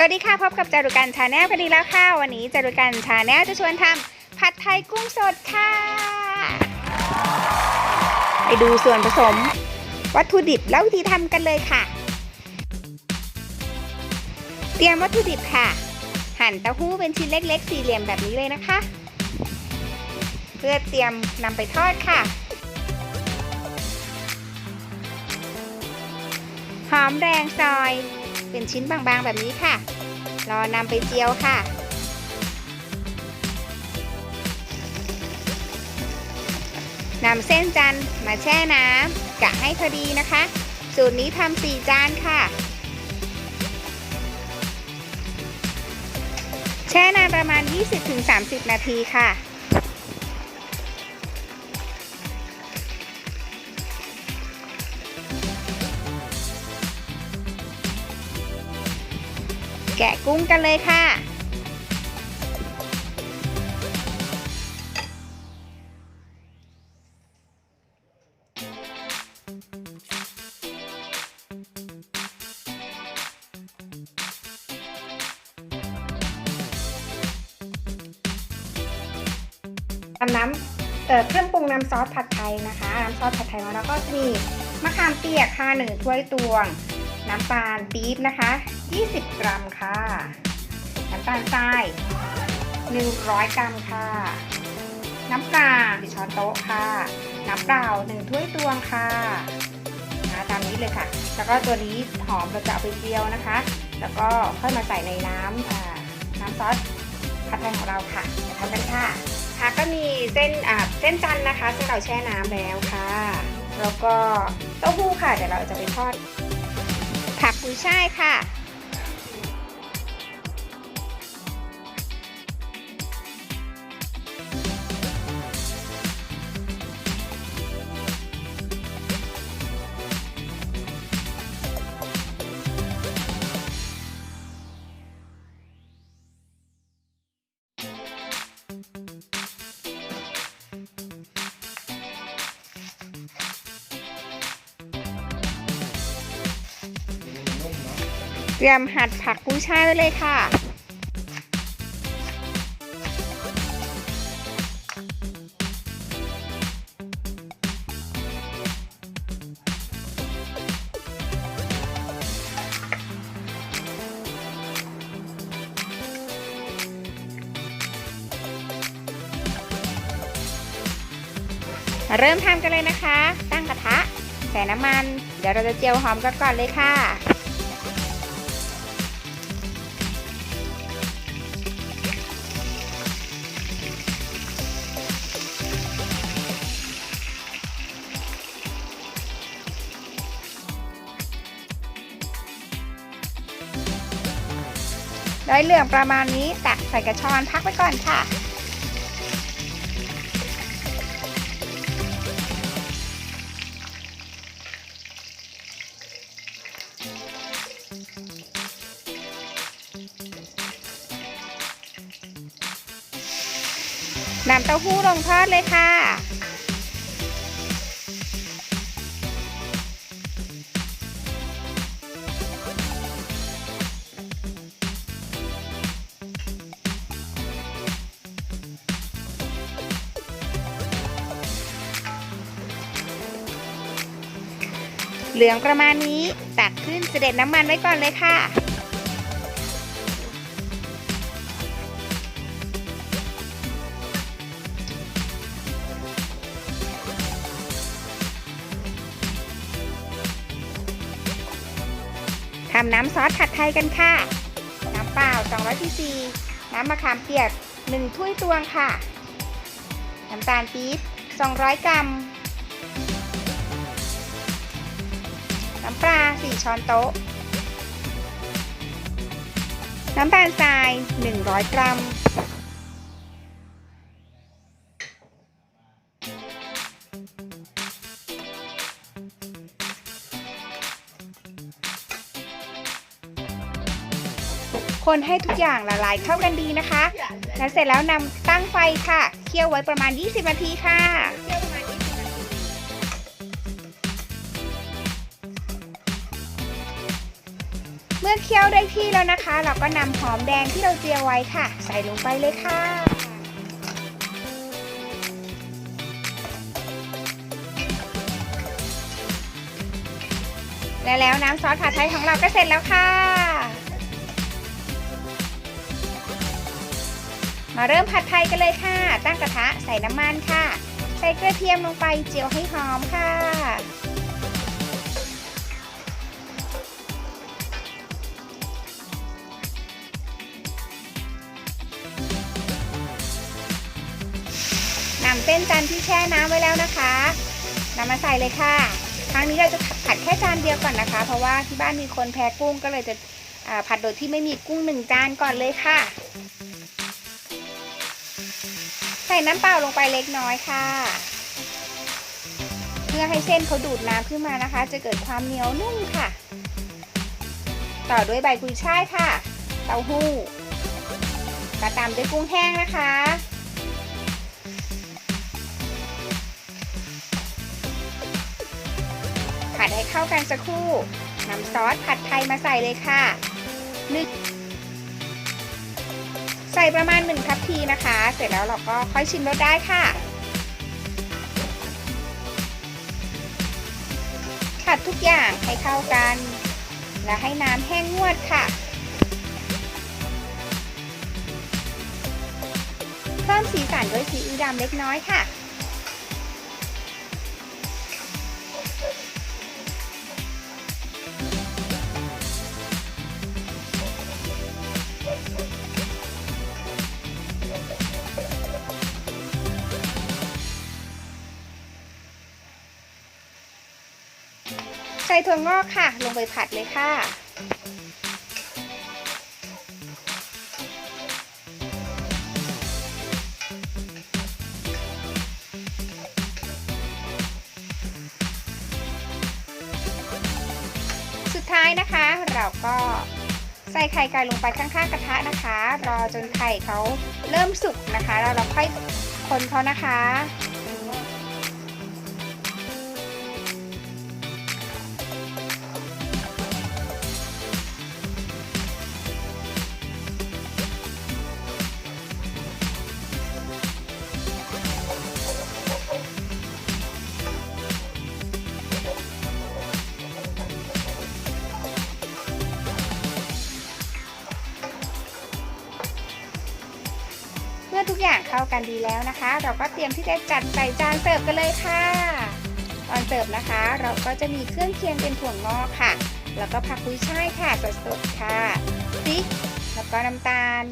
สวัสดีค่ะพบกับจารุกันชาแนลพอดีแล้วค่ะ วันนี้จารุกันชาแนลจะชวนทำผัดไทยกุ้งสดค่ะ ไปดูส่วนผสม วัตถุดิบและวิธีทำกันเลยค่ะ เตรียมวัตถุดิบค่ะ หั่นเต้าหู้เป็นชิ้นเล็ก ๆ สี่เหลี่ยมแบบนี้เลยนะคะ เพื่อเตรียมนำไปทอดค่ะ หอมแดงซอย เป็นชิ้นบางๆแบบนี้ค่ะ รอนำไปเจียวค่ะ นำเส้นจันมาแช่น้ำกะให้พอดีนะคะ สูตรนี้ทำสี่จานค่ะ แช่นานประมาณ 20-30 นาทีค่ะ แกะกุ้งกันเลยค่ะ ทำน้ำเอ่อเครื่องปรุงน้ำซอสผัดไทยนะคะ น้ำซอสผัดไทยของเราก็จะมีมะขามเปียกค่ะหนึ่งถ้วยตวง น้ำตาลปี๊บนะคะ 20 กรัมค่ะ น้ำตาลทราย 100 กรัมค่ะ น้ำปลา1ช้อนโต๊ะค่ะ น้ำเปล่า 1 ถ้วยตวงค่ะนะตามนี้เลยค่ะ แล้วก็ตัวนี้หอมเราจะเอาไปเจียวนะคะ แล้วก็ค่อยมาใส่ในน้ำน้ำซอสผัดไทยของเราค่ะจะทำกันค่ะค่ะก็มีเส้นเส้นจันนะคะ ซึ่งเราแช่น้ำแล้วค่ะ แล้วก็เต้าหู้ค่ะ เดี๋ยวเราจะไปทอดผักกุยช่ายค่ะ เตรียมหั่นผักกุ้ยช่ายไว้เลยค่ะ เริ่มทำกันเลยนะคะ ตั้งกระทะ ใส่น้ำมัน เดี๋ยวเราจะเจียวหอมกันก่อนเลยค่ะ ได้เหลืองประมาณนี้ตักใส่กระชอนพักไว้ก่อนค่ะ นำเต้าหู้ลงทอดเลยค่ะ เหลืองประมาณนี้ ตักขึ้นเสด็จน้ำมันไว้ก่อนเลยค่ะ ทำน้ำซอสผัดไทยกันค่ะ น้ำเปล่า200ซีซีน้ำมะขามเปียก 1 ถ้วยตวงค่ะ น้ำตาลปี๊บ200 กรัม น้ำปลา 4 ช้อนโต๊ะ น้ำตาลทราย 100 กรัม คนให้ทุกอย่างละลายเข้ากันดีนะคะ แล้วเสร็จแล้วนำตั้งไฟค่ะ เคี่ยวไว้ประมาณ 20 นาทีค่ะ เมื่อเคี่ยวได้ที่แล้วนะคะ เราก็นำหอมแดงที่เราเจียวไว้ค่ะ ใส่ลงไปเลยค่ะและแล้วน้ำซอสผัดไทยของเราก็เสร็จแล้วค่ะ มาเริ่มผัดไทยกันเลยค่ะ ตั้งกระทะใส่น้ำมันค่ะ ใส่กระเทียมลงไปเจียวให้หอมค่ะ เส้นจันที่แช่น้ำไว้แล้วนะคะนำมาใส่เลยค่ะ ครั้งนี้เราจะผัดแค่จานเดียวก่อนนะคะ เพราะว่าที่บ้านมีคนแพ้กุ้งก็เลยจะผัดโดยที่ไม่มีกุ้งหนึ่งจานก่อนเลยค่ะ ใส่น้ำเปล่าลงไปเล็กน้อยค่ะ เพื่อให้เส้นเขาดูดน้ำขึ้นมานะคะ จะเกิดความเหนียวนุ่มค่ะ ต่อด้วยใบกุยช่ายค่ะ เต้าหู้กระตามด้วยกุ้งแห้งนะคะ เข้ากันสักครู่นำซอสผัดไทยมาใส่เลยค่ะหนึ่งใส่ประมาณหนึ่งทัพพีนะคะ เสร็จแล้วเราก็ค่อยชิมรสได้ค่ะผัดทุกอย่างให้เข้ากัน และให้น้ำแห้งงวดค่ะ เพิ่มสีสันด้วยซีอิ๊วดำเล็กน้อยค่ะ ใส่ถั่วงอกค่ะ ลงไปผัดเลยค่ะ สุดท้ายนะคะ เราก็ใส่ไข่ไก่ลงไปข้างๆกระทะนะคะ รอจนไข่เขาเริ่มสุกนะคะแล้วเราค่อยคนเขานะคะ ทุกอย่างเข้ากันดีแล้วนะคะ เราก็เตรียมที่จะจัดใส่จานเสิร์ฟกันเลยค่ะ ตอนเสิร์ฟนะคะ เราก็จะมีเครื่องเคียงเป็นถั่วงอกค่ะ แล้วก็ผักกุ้ยช่ายค่ะสดๆค่ะพริกแล้วก็น้ำตาล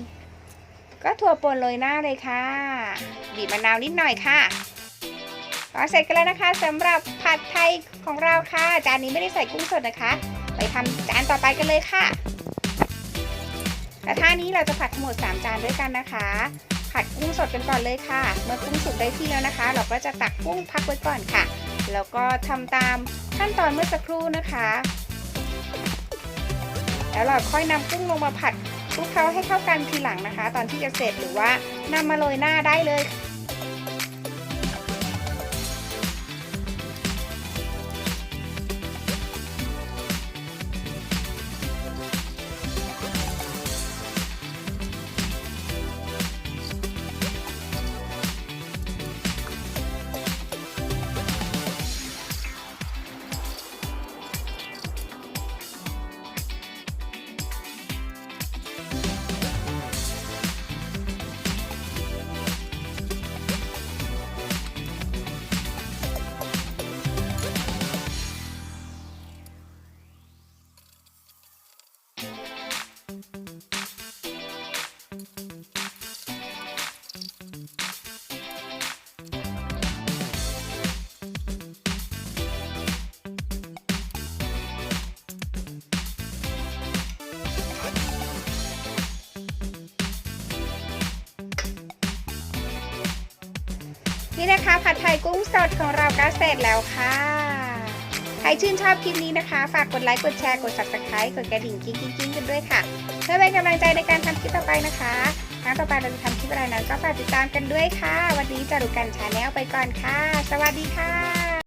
ก็ถั่วป่นโรยหน้าเลยค่ะ บีบมะนาวนิดหน่อยค่ะก็เสร็จกันแล้วนะคะสำหรับผัดไทยของเราค่ะ จานนี้ไม่ได้ใส่กุ้งสดนะคะ ไปทำจานต่อไปกันเลยค่ะกระทะนี้เราจะผัดทั้งหมด 3 จานด้วยกันนะคะ ผัดกุ้งสดกันก่อนเลยค่ะ เมื่อกุ้งสุกได้ที่แล้วนะคะ เราก็จะตักกุ้งพักไว้ก่อนค่ะ แล้วก็ทำตามขั้นตอนเมื่อสักครู่นะคะ แล้วเราค่อยนำกุ้งลงมาผัดคลุกเคล้าให้เข้ากันทีหลังนะคะ ตอนที่จะเสร็จหรือว่านำมาโรยหน้าได้เลย นี่นะคะผัดไทยกุ้งสดของเราก็เสร็จแล้วค่ะ รชื่นชอบคลิปนี้นะคะ ฝากกดไลค์ กดแชร์ กด subscribe กดกระดิ่งกิ๊งกิ๊งกิ๊งกันด้วยค่ะ เพื่อเป็นกำลังใจในการทำคลิปต่อไปนะคะ ครั้งต่อไปเราจะทำคลิปอะไรนั้นก็ฝากติดตามกันด้วยค่ะ วันนี้จารุกันชาแนลไปก่อนค่ะ สวัสดีค่ะ